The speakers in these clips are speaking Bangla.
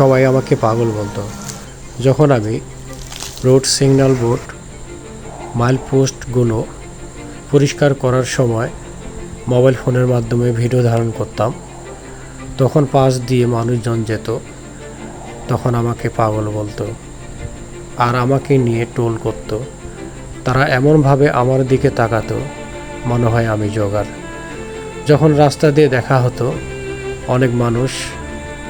সবাই আমাকে পাগল বলতো। যখন আমি রোড সিগন্যাল বোর্ড, মাইল পোস্টগুলো পরিষ্কার করার সময় মোবাইল ফোনের মাধ্যমে ভিডিও ধারণ করতাম, তখন পাশ দিয়ে মানুষজন যেত, তখন আমাকে পাগল বলতো আর আমাকে নিয়ে টোল করতো। তারা এমনভাবে আমার দিকে তাকাতো, মনে হয় আমি জোগার যখন রাস্তা দিয়ে দেখা হতো, অনেক মানুষ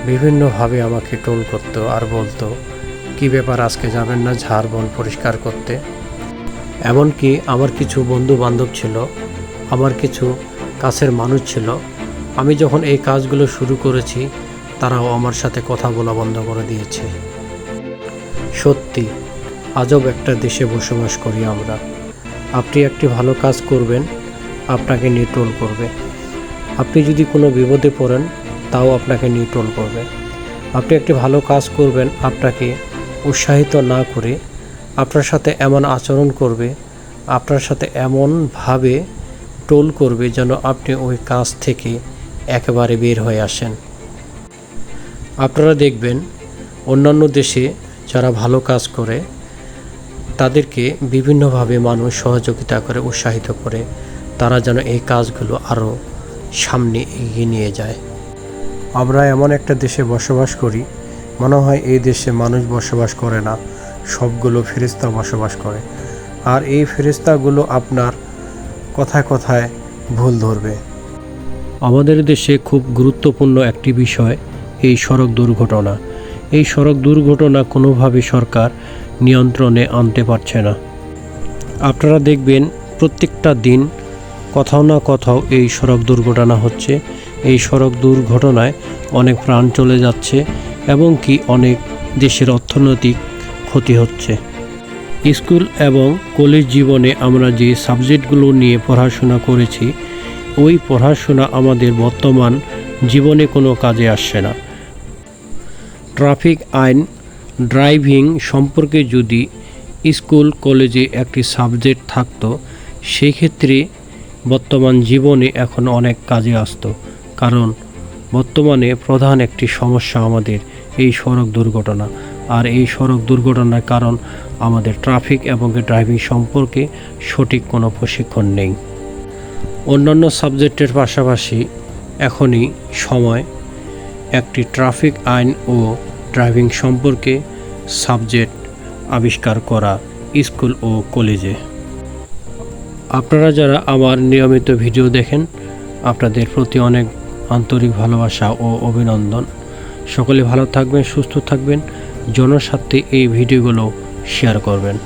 বিভিন্নভাবে আমাকে টোল করতো আর বলতো, কি ব্যাপার আজকে যাবেন না ঝাড়বন পরিষ্কার করতে? এমনকি আমার কিছু বন্ধু বান্ধব ছিল, আমার কিছু কাছের মানুষ ছিল, আমি যখন এই কাজগুলো শুরু করেছি, তারাও আমার সাথে কথা বলা বন্ধ করে দিয়েছে। সত্যি, আজব একটা দেশে বসবাস করি আমরা। আপনি একটি ভালো কাজ করবেন, আপনাকে নিয়ে টোল করবে। আপনি যদি কোনো বিপদে পড়েন তাও আপনাকে নিয়ে টোল করবে। আপনি একটি ভালো কাজ করবেন, আপনাকে উৎসাহিত না করে আপনার সাথে এমন আচরণ করবে, আপনার সাথে এমনভাবে টোল করবে যেন আপনি ওই কাজ থেকে একেবারে বের হয়ে আসেন। আপনারা দেখবেন, অন্যান্য দেশে যারা ভালো কাজ করে, তাদেরকে বিভিন্নভাবে মানুষ সহযোগিতা করে, উৎসাহিত করে। তারা যেন এই কাজগুলো আরও সামনে এগিয়ে নিয়ে যায়। আমরা এমন একটা দেশে বসবাস করি, মনে হয় এই দেশে মানুষ বসবাস করে না, সবগুলো ফেরিস্তা বসবাস করে। আর এই ফেরিস্তাগুলো আপনার কথায় কথায় ভুল ধরবে। আমাদের দেশে খুব গুরুত্বপূর্ণ একটি বিষয়, এই সড়ক দুর্ঘটনা। এই সড়ক দুর্ঘটনা কোনোভাবে সরকার নিয়ন্ত্রণে আনতে পারছে না। আপনারা দেখবেন প্রত্যেকটা দিন কোথাও না কোথাও এই সড়ক দুর্ঘটনা হচ্ছে। এই সড়ক দুর্ঘটনায় অনেক প্রাণ চলে যাচ্ছে এবং কি অনেক দেশের অর্থনৈতিক ক্ষতি হচ্ছে। স্কুল এবং কলেজ জীবনে আমরা যে সাবজেক্টগুলো নিয়ে পড়াশোনা করেছি, ওই পড়াশোনা আমাদের বর্তমান জীবনে কোনো কাজে আসছে না। ট্রাফিক আইন, ড্রাইভিং সম্পর্কে যদি স্কুল, কলেজে একটি সাবজেক্ট থাকতো সেই ক্ষেত্রে বর্তমান জীবনে এখন অনেক কাজে আসতো কারণ বর্তমানে প্রধান একটি সমস্যা আমাদের এই সড়ক দুর্ঘটনা। আর এই সড়ক দুর্ঘটনার কারণ আমাদের ট্রাফিক এবং ড্রাইভিং সম্পর্কে সঠিক কোনো প্রশিক্ষণ নেই। অন্যান্য সাবজেক্টের পাশাপাশি এখনই সময়, একটি ট্রাফিক আইন ও ড্রাইভিং সম্পর্কে সাবজেক্ট আবিষ্কার করা স্কুল ও কলেজে। আপনারা যারা আমার নিয়মিত ভিডিও দেখেন, আপনাদের প্রতি অনেক আন্তরিক ভালোবাসা ও অভিনন্দন। সকলে ভালো থাকবেন, সুস্থ থাকবেন, জনস্বার্থে এই ভিডিওগুলো শেয়ার করবেন।